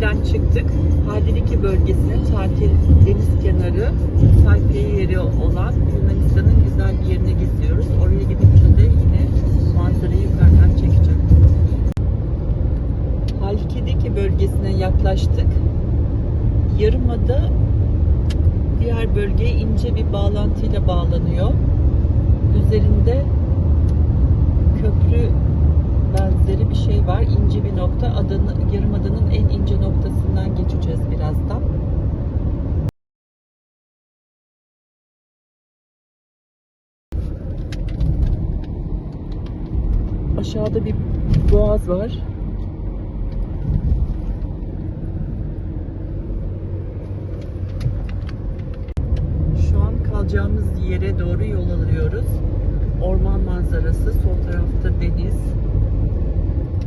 Halki'den çıktık. Haliliki bölgesine tatil deniz kenarı sayfiye yeri olan Yunanistan'ın güzel bir yerine geziyoruz. Oraya gidince de yine manzarayı yukarıdan çekeceğim. Halki'deki bölgesine yaklaştık. Yarımada diğer bölgeye ince bir bağlantıyla bağlanıyor. Üzerinde köprü benzeri bir şey var. İnce bir nokta. Adanın, Yarımada'nın en ince noktasından geçeceğiz birazdan. Aşağıda bir boğaz var. Şu an kalacağımız yere doğru yol alıyoruz. Orman manzarası, sol tarafta deniz.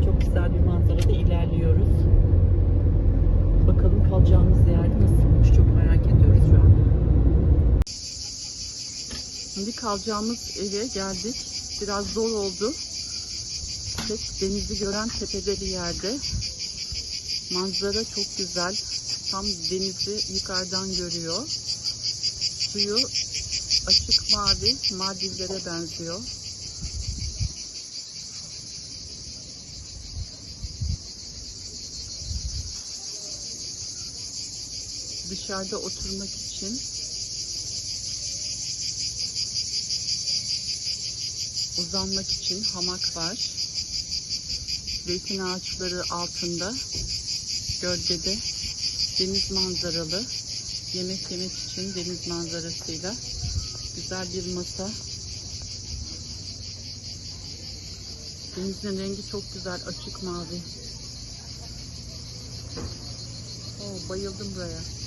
Çok güzel bir manzarada ilerliyoruz. Bakalım kalacağımız yer nasılmış çok merak ediyoruz şu an. Şimdi kalacağımız eve geldik. Biraz zor oldu. Tek denizi gören tepede bir yerde. Manzara çok güzel. Tam denizi yukarıdan görüyor. Suyu açık mavi, Maldivlere benziyor. Dışarıda oturmak için uzanmak için hamak var. Zeytin ağaçları altında gölgede deniz manzaralı yemek yemek için deniz manzarasıyla güzel bir masa. Denizin rengi çok güzel, açık mavi. Oo, bayıldım buraya.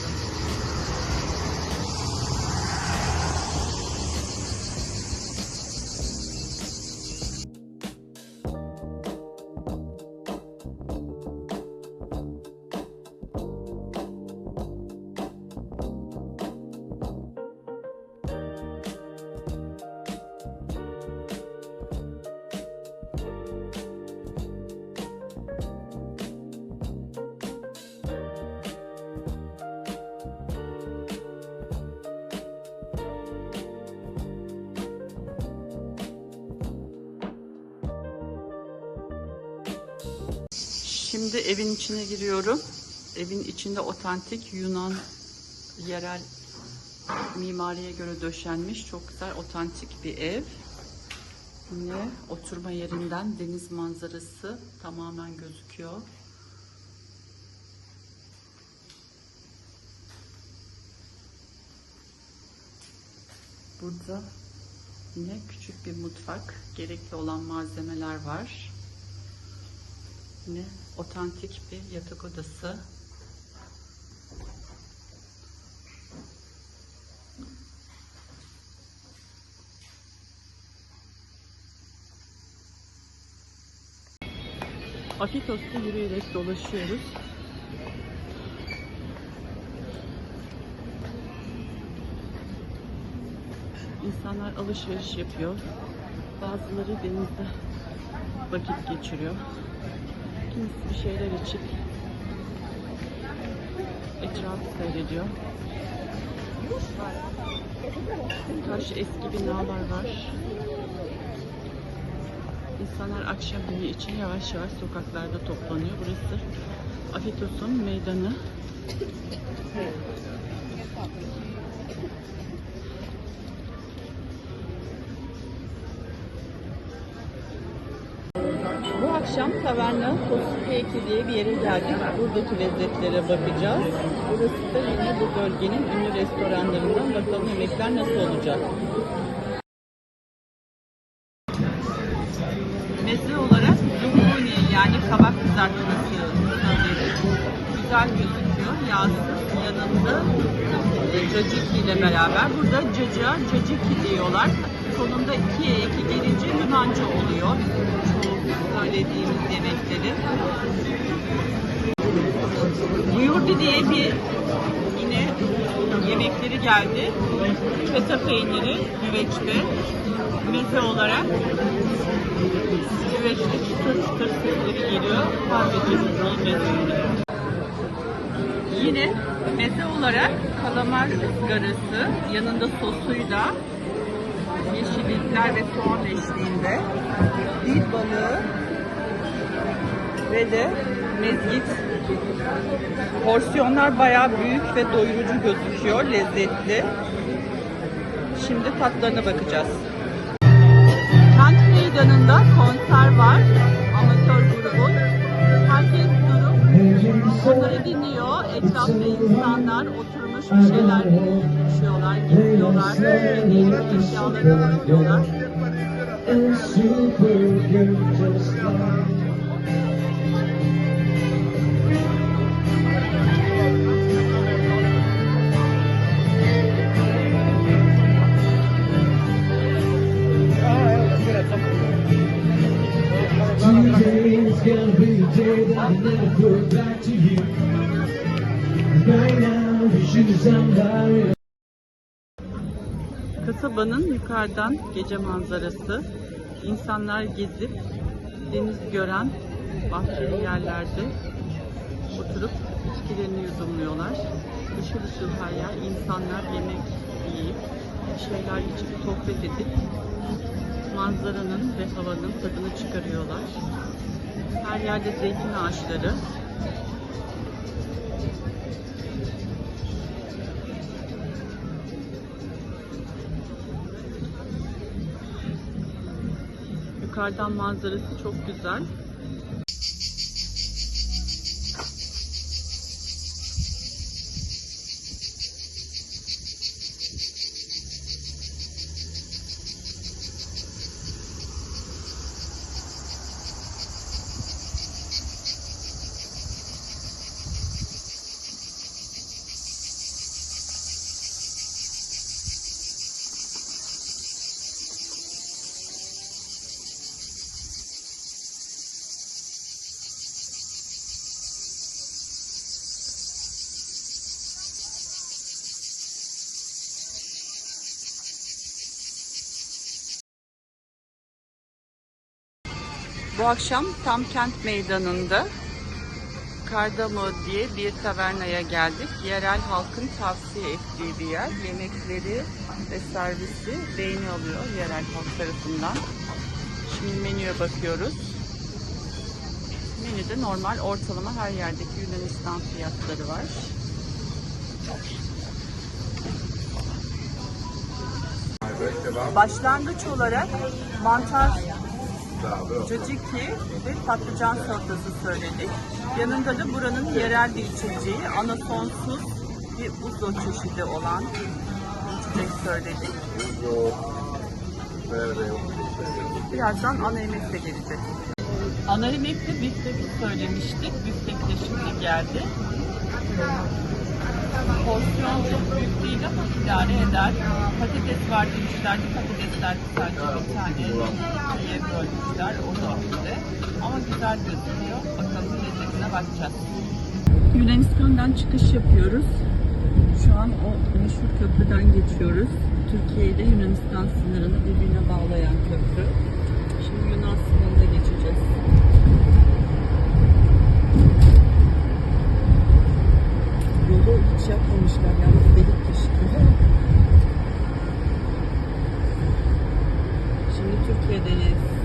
Venezuela. Şimdi evin içine giriyorum. Evin içinde otantik Yunan yerel mimariye göre döşenmiş çok güzel otantik bir ev. Yine oturma yerinden deniz manzarası tamamen gözüküyor. Burada yine küçük bir mutfak. Gerekli olan malzemeler var. Yine otantik bir yatak odası. Afitos'ta yürüyerek dolaşıyoruz. İnsanlar alışveriş yapıyor. Bazıları denizde vakit geçiriyor. Bir şeyler içip etrafı seyrediyor. Karşı eski binalar var. İnsanlar akşam yemeği için yavaş yavaş sokaklarda toplanıyor. Burası Afitos'un meydanı. Akşam Taverna Kosukeyki diye bir yere geldik. Buradaki lezzetlere bakacağız. Burası da yine bu bölgenin ünlü restoranlarından. Bakalım yemekler nasıl olacak. Meze olarak zucchini yani kabak kızartması söyleriz. Güzel gözüküyor. Yağsız yanında caciki ile beraber. Burada caca, caciki diyorlar. Sonunda ikiye iki gelince Yunanca oluyor. Çoğu söylediğimiz yemekleri. Buyurdu diye bir yine yemekleri geldi. Feta peyniri, güveçte. Meze olarak güveçte çıtır çıtır sesleri geliyor. Meze Yine meze olarak kalamar ızgarası yanında sosuyla yeşillikler ve soğan eşliğinde dil balığı ve de mezgit. Porsiyonlar bayağı büyük ve doyurucu gözüküyor, lezzetli. Şimdi tatlarına bakacağız. Kent meydanında konser var. Amatör grubun. Onları dinliyor. Etrafta insanlar oturmuş bir şeyler içiyorlar, gidiyorlar. Değişik eşyalarına bakıyorlar. A supergirl just like Today's gonna be day that I never go back to you. Right now, you should somebody. Kasabanın yukarıdan gece manzarası. İnsanlar gezip deniz gören bahçeli yerlerde oturup içkilerini yudumluyorlar. Işıl ışıl her yer. İnsanlar yemek yiyip bir şeyler içip sohbet edip manzaranın ve havanın tadını çıkarıyorlar. Her yerde zeytin ağaçları. Yukarıdan manzarası çok güzel. Bu akşam tam kent meydanında Kardamo diye bir tavernaya geldik. Yerel halkın tavsiye ettiği bir yer. Yemekleri ve servisi beğeni alıyor yerel halk tarafından. Şimdi menüye bakıyoruz. Menüde normal ortalama her yerdeki Yunanistan fiyatları var. Başlangıç olarak mantar caciki ve patlıcan salatası söyledik. Yanında da buranın yerel bir içeceği anasonsuz bir uzo çeşidi olan içecek söyledik. Birazdan ana yemek de gelecek. Ana yemekte biftek söylemiştik. Biftek de şimdi geldi. Porsiyon çok büyük değil ama idare eder. Patates var demişlerdi. Patatesler sadece bir tane ikiye bölmüşler o şekilde. Ama güzel gözüküyor. Bakalım lezzetine bakacağız. Yunanistan'dan çıkış yapıyoruz. Şu an o meşhur köprüden geçiyoruz. Türkiye ile Yunanistan sınırını birbirine bağlayan köprü. Şimdi Yunan sınırına geçeceğiz. yolda hiç şey yapmamışlar yani delik deşikleri. Şimdi Türkiye'deyiz.